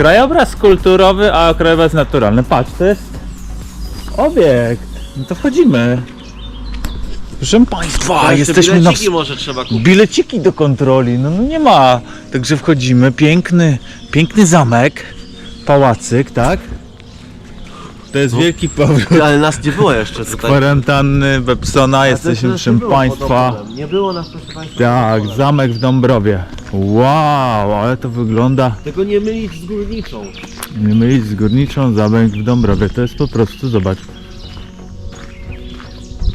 krajobraz kulturowy, a krajobraz naturalny. Patrz, to jest obiekt. No to wchodzimy. Proszę Państwa, jesteśmy te na... bileciki może trzeba kupić. Bileciki do kontroli, no, no nie ma. Także wchodzimy, piękny, piękny zamek, pałacyk, tak? To jest wielki powrót Ale nas nie było jeszcze z tutaj. kwarantanny Bepsona, jesteśmy Ale proszę nie było Państwa. Nie było nas proszę Państwa. Tak, zamek w Dąbrowie. Wow, ale to wygląda, Tego nie mylić z górniczą. nie mylić z górniczą, zamek w Dąbrowie. To jest po prostu, zobacz.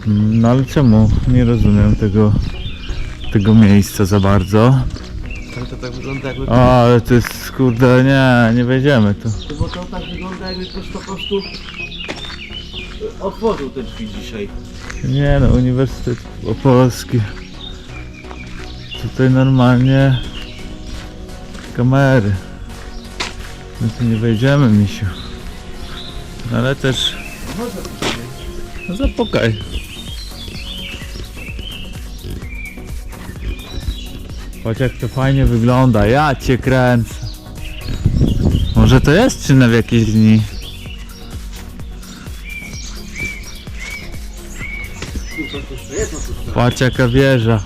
No ale czemu? Nie rozumiem tego, tego miejsca za bardzo. Ale to tak wygląda jakby... O, ale to jest, kurde, nie, nie wejdziemy tu. Bo to tak wygląda jakby ktoś po prostu otworzył te drzwi dzisiaj. Nie no, Uniwersytet Opolski. Tutaj normalnie kamery. My tu nie wejdziemy, misiu. No Ale też... No zapukaj. Patrz jak to fajnie wygląda, ja cię kręcę. Może to jest czynne w jakieś dni? Patrz jaka wieża.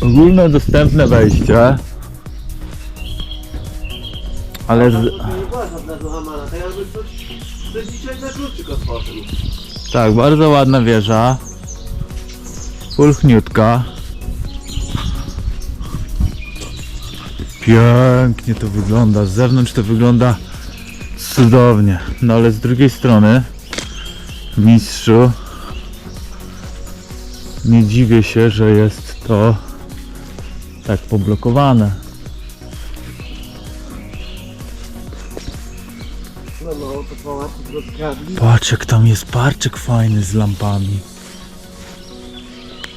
Ogólnodostępne wejście. Kluczyk otworzył. tak, bardzo ładna wieża. Pulchniutka. Pięknie to wygląda. Z zewnątrz to wygląda cudownie. No ale z drugiej strony, mistrzu, nie dziwię się, że jest to tak poblokowane. No no, to pałacyk rozkradli. Patrz jak tam jest parczyk fajny z lampami.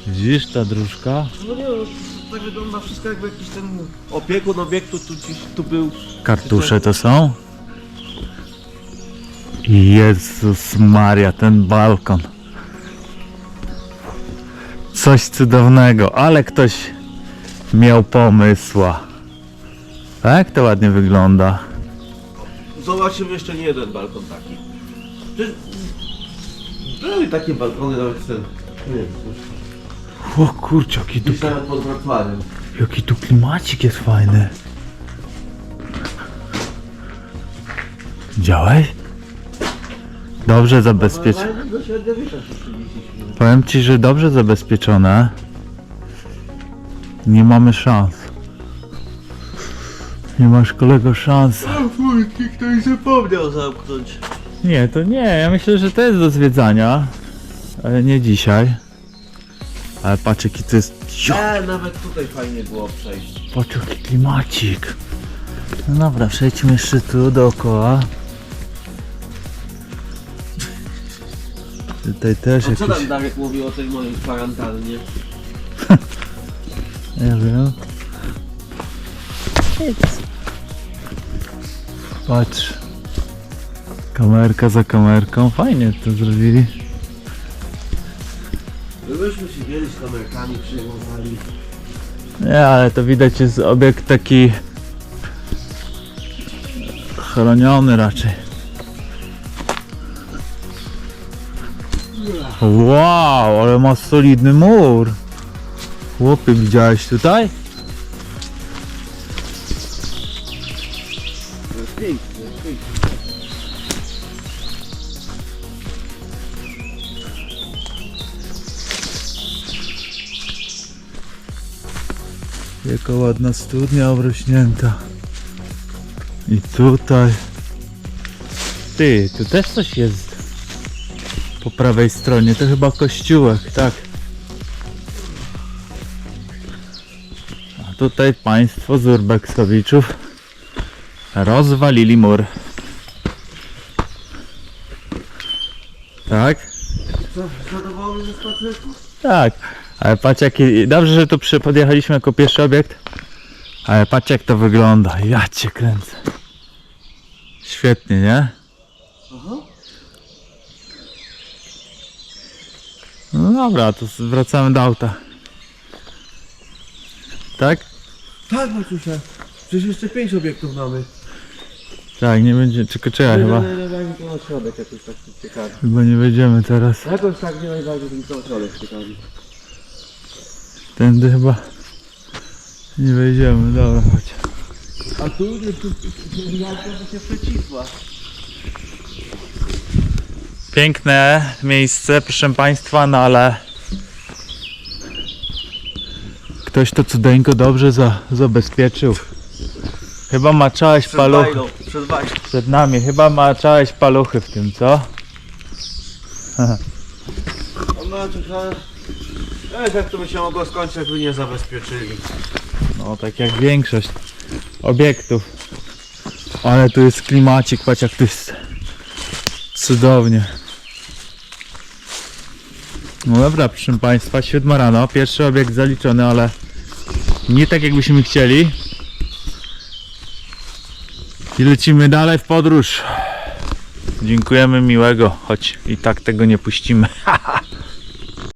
Widzisz ta dróżka? No nie, no, tak wygląda wszystko jakby jakiś ten opiekun obiektu tu gdzieś tu był. Kartusze to są? Jezus Maria, ten balkon. Coś cudownego, ale ktoś miał pomysła. Tak to ładnie wygląda. Zobaczymy jeszcze nie jeden balkon taki. Przecież Były takie balkony nawet ten. Nie wiem, O kurczę, jaki tu, gdzieś nawet pod Wrocławiem. jaki tu klimacik jest fajny. Widziałeś? Dobrze zabezpieczone. Ale do średniowiecza się przynieśliśmy. Powiem ci, że dobrze zabezpieczone. Nie mamy szans. Nie masz kolego szans. Furki, ktoś zapomniał zamknąć. Nie, to nie. Ja myślę, że to jest do zwiedzania. Ale nie dzisiaj. Ale patrz jaki to jest... Jo, E, nawet tutaj fajnie było przejść. patrz jaki klimacik. No dobra, przejdźmy jeszcze tu dookoła. Tutaj też co jakieś... tam Darek mówił o tej mojej kwarantannie? Nie wiem. Patrz. Kamerka za kamerką. Fajnie to zrobili. Byśmy się kiedyś kamerkami przyjmowali. Nie, ale to widać jest obiekt taki chroniony raczej. Wow, ale ma solidny mur. Chłopie, widziałeś tutaj? Piękne, piękne. Jaka ładna studnia obrośnięta. I tutaj. Ty, tu też coś jest. Po prawej stronie. To chyba kościółek, tak. A tutaj państwo z Urbeksowiczów rozwalili mur. Tak? Zadowolony ze spacerku? Tak, ale patrz jaki, dobrze, że tu przy, podjechaliśmy jako pierwszy obiekt, ale patrz jak to wygląda, ja cię kręcę. Świetnie, nie? Aha. No dobra, to wracamy do auta. Tak? Tak, Maciusia. Przecież jeszcze pięć obiektów mamy. Tak, nie będzie, czekaj, czekaj, chyba, Najbardziej to na środek jakoś tak ciekawi. chyba nie wejdziemy teraz. Jakoś tak nie najbardziej tylko na środek ciekawi. Tędy chyba nie wejdziemy, dobra, chodź. A tu nie tu to się przycisła. Piękne miejsce, proszę Państwa, no ale ktoś to cudeńko dobrze za, zabezpieczył. Chyba maczałeś paluchy Przed wajną. przed nami, chyba maczałeś paluchy w tym, co? No czekaj. Wiesz jak to by się mogło skończyć, jakby nie zabezpieczyli. No tak jak większość obiektów. Ale tu jest klimacik, patrz jak tu jest cudownie. No dobra, proszę Państwa, siódma rano, pierwszy obiekt zaliczony, ale nie tak jakbyśmy chcieli. I lecimy dalej w podróż. Dziękujemy miłego, choć i tak tego nie puścimy.